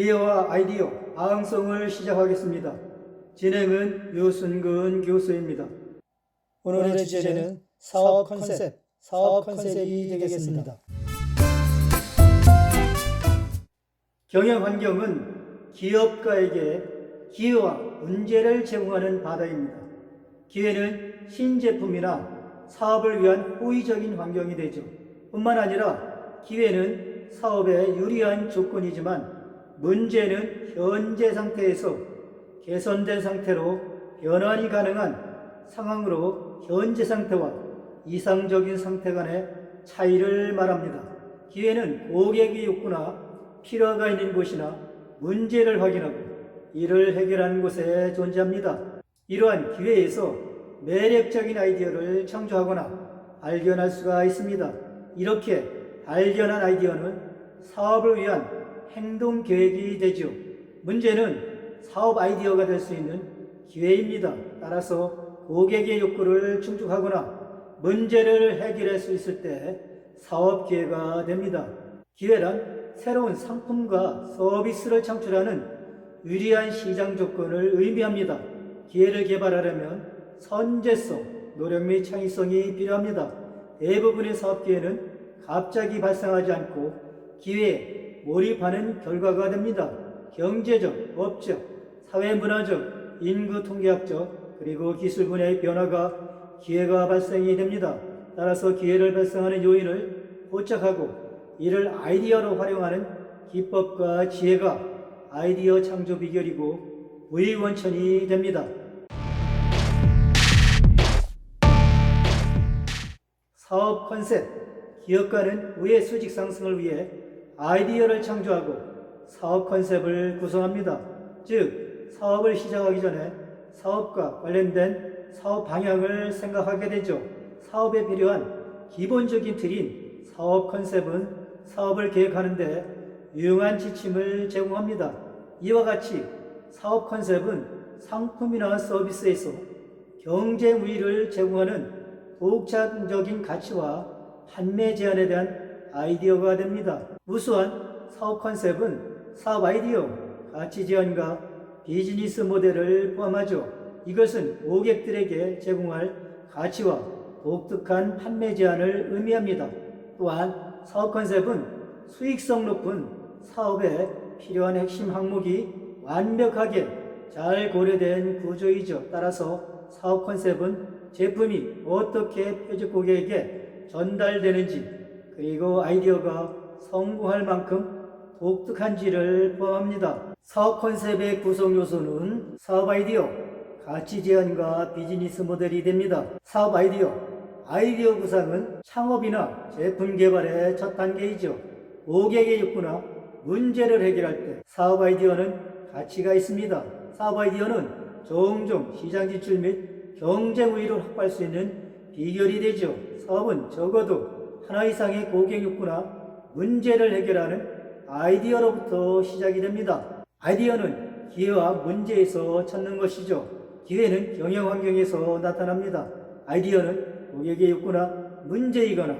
기회와 아이디어 방송을 시작하겠습니다. 진행은 유순근 교수입니다. 오늘의 주제는 사업 컨셉, 사업 컨셉이 되겠습니다. 경영 환경은 기업가에게 기회와 문제를 제공하는 바다입니다. 기회는 신제품이나 사업을 위한 호의적인 환경이 되죠. 뿐만 아니라 기회는 사업에 유리한 조건이지만 문제는 현재 상태에서 개선된 상태로 변환이 가능한 상황으로 현재 상태와 이상적인 상태 간의 차이를 말합니다. 기회는 고객의 욕구나 필요가 있는 곳이나 문제를 확인하고 이를 해결하는 곳에 존재합니다. 이러한 기회에서 매력적인 아이디어를 창조하거나 발견할 수가 있습니다. 이렇게 발견한 아이디어는 사업을 위한 행동 계획이 되죠. 문제는 사업 아이디어가 될 수 있는 기회입니다. 따라서 고객의 욕구를 충족하거나 문제를 해결할 수 있을 때 사업 기회가 됩니다. 기회란 새로운 상품과 서비스를 창출하는 유리한 시장 조건을 의미합니다. 기회를 개발하려면 선제성, 노력 및 창의성이 필요합니다. 대부분의 사업 기회는 갑자기 발생하지 않고 기회에 몰입하는 결과가 됩니다. 경제적, 법적, 사회문화적, 인구 통계학적, 그리고 기술 분야의 변화가 기회가 발생이 됩니다. 따라서 기회를 발생하는 요인을 포착하고 이를 아이디어로 활용하는 기법과 지혜가 아이디어 창조 비결이고 우위원천이 됩니다. 사업 컨셉 기업가는 우의 수직 상승을 위해 아이디어를 창조하고 사업 컨셉을 구성합니다. 즉, 사업을 시작하기 전에 사업과 관련된 사업 방향을 생각하게 되죠. 사업에 필요한 기본적인 틀인 사업 컨셉은 사업을 계획하는데 유용한 지침을 제공합니다. 이와 같이 사업 컨셉은 상품이나 서비스에서 경쟁 우위를 제공하는 독창적인 가치와 판매 제한에 대한 아이디어가 됩니다. 우수한 사업 컨셉은 사업 아이디어, 가치 제한과 비즈니스 모델을 포함하죠. 이것은 고객들에게 제공할 가치와 독특한 판매 제한을 의미합니다. 또한 사업 컨셉은 수익성 높은 사업에 필요한 핵심 항목이 완벽하게 잘 고려된 구조이죠. 따라서 사업 컨셉은 제품이 어떻게 표적 고객에게 전달되는지 그리고 아이디어가 성공할 만큼 독특한지를 포함합니다. 사업 컨셉의 구성 요소는 사업 아이디어, 가치 제한과 비즈니스 모델이 됩니다. 사업 아이디어, 아이디어 구상은 창업이나 제품 개발의 첫 단계이죠. 고객의 욕구나 문제를 해결할 때 사업 아이디어는 가치가 있습니다. 사업 아이디어는 종종 시장 진출 및 경쟁 우위를 확보할 수 있는 비결이 되죠. 사업은 적어도 하나 이상의 고객 욕구나 문제를 해결하는 아이디어로부터 시작이 됩니다. 아이디어는 기회와 문제에서 찾는 것이죠. 기회는 경영 환경에서 나타납니다. 아이디어는 고객의 욕구나 문제이거나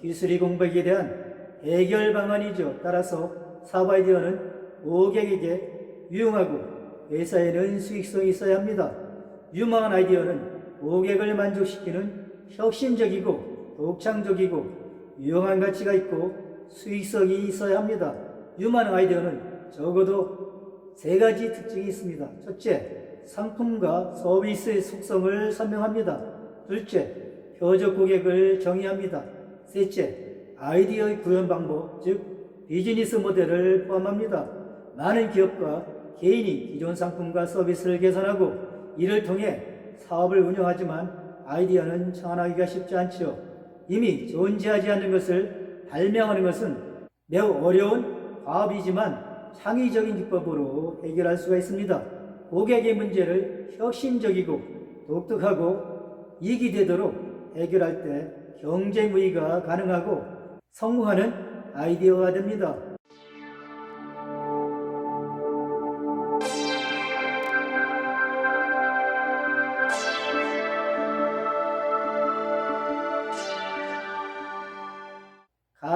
기술이 공백에 대한 해결 방안이죠. 따라서 사업 아이디어는 고객에게 유용하고 회사에는 수익성이 있어야 합니다. 유망한 아이디어는 고객을 만족시키는 혁신적이고 독창적이고 유용한 가치가 있고 수익성이 있어야 합니다. 유망한 아이디어는 적어도 세 가지 특징이 있습니다. 첫째, 상품과 서비스의 속성을 설명합니다. 둘째, 표적 고객을 정의합니다. 셋째, 아이디어의 구현 방법, 즉 비즈니스 모델을 포함합니다. 많은 기업과 개인이 기존 상품과 서비스를 개선하고 이를 통해 사업을 운영하지만 아이디어는 창안하기가 쉽지 않지요. 이미 존재하지 않는 것을 발명하는 것은 매우 어려운 과업이지만 창의적인 기법으로 해결할 수가 있습니다. 고객의 문제를 혁신적이고 독특하고 이기되도록 해결할 때 경쟁 우위가 가능하고 성공하는 아이디어가 됩니다.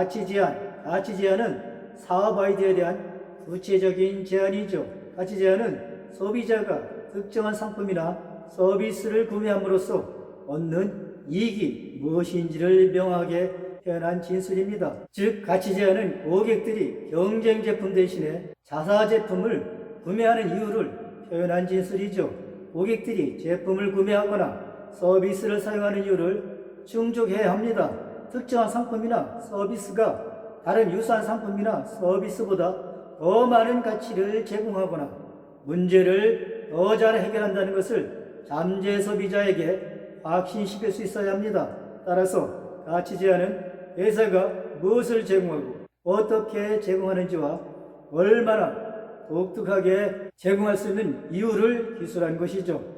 가치 제한. 가치 제한은 사업 아이디어에 대한 구체적인 제한이죠. 가치 제한은 소비자가 특정한 상품이나 서비스를 구매함으로써 얻는 이익이 무엇인지를 명확하게 표현한 진술입니다. 즉, 가치 제한은 고객들이 경쟁 제품 대신에 자사 제품을 구매하는 이유를 표현한 진술이죠. 고객들이 제품을 구매하거나 서비스를 사용하는 이유를 충족해야 합니다. 특정한 상품이나 서비스가 다른 유사한 상품이나 서비스보다 더 많은 가치를 제공하거나 문제를 더 잘 해결한다는 것을 잠재 소비자에게 확신시킬 수 있어야 합니다. 따라서 가치 제한은 회사가 무엇을 제공하고 어떻게 제공하는지와 얼마나 독특하게 제공할 수 있는 이유를 기술한 것이죠.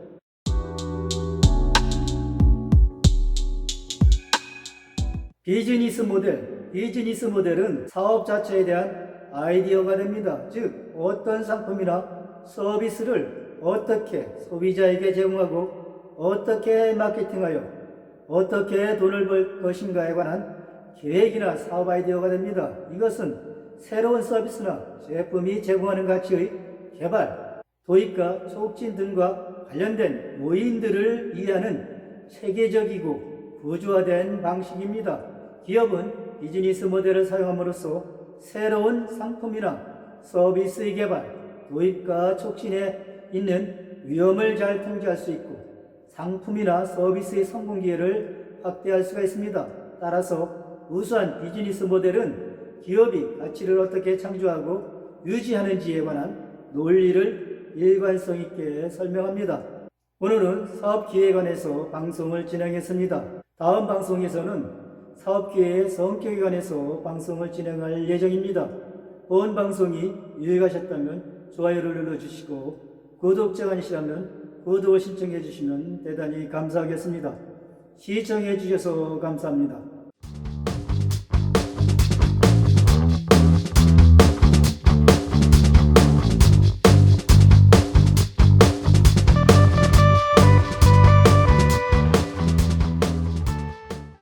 비즈니스 모델, 비즈니스 모델은 사업 자체에 대한 아이디어가 됩니다. 즉, 어떤 상품이나 서비스를 어떻게 소비자에게 제공하고 어떻게 마케팅하여 어떻게 돈을 벌 것인가에 관한 계획이나 사업 아이디어가 됩니다. 이것은 새로운 서비스나 제품이 제공하는 가치의 개발, 도입과 촉진 등과 관련된 요인들을 이해하는 체계적이고 구조화된 방식입니다. 기업은 비즈니스 모델을 사용함으로써 새로운 상품이나 서비스의 개발, 도입과 촉진에 있는 위험을 잘 통제할 수 있고 상품이나 서비스의 성공 기회를 확대할 수가 있습니다. 따라서 우수한 비즈니스 모델은 기업이 가치를 어떻게 창조하고 유지하는지에 관한 논리를 일관성 있게 설명합니다. 오늘은 사업기획안에서 방송을 진행했습니다. 다음 방송에서는 사업기획의 성격에 관해서 방송을 진행할 예정입니다. 본 방송이 유익하셨다면 좋아요를 눌러주시고 구독자가 아니시라면 구독을 신청해 주시면 대단히 감사하겠습니다. 시청해 주셔서 감사합니다.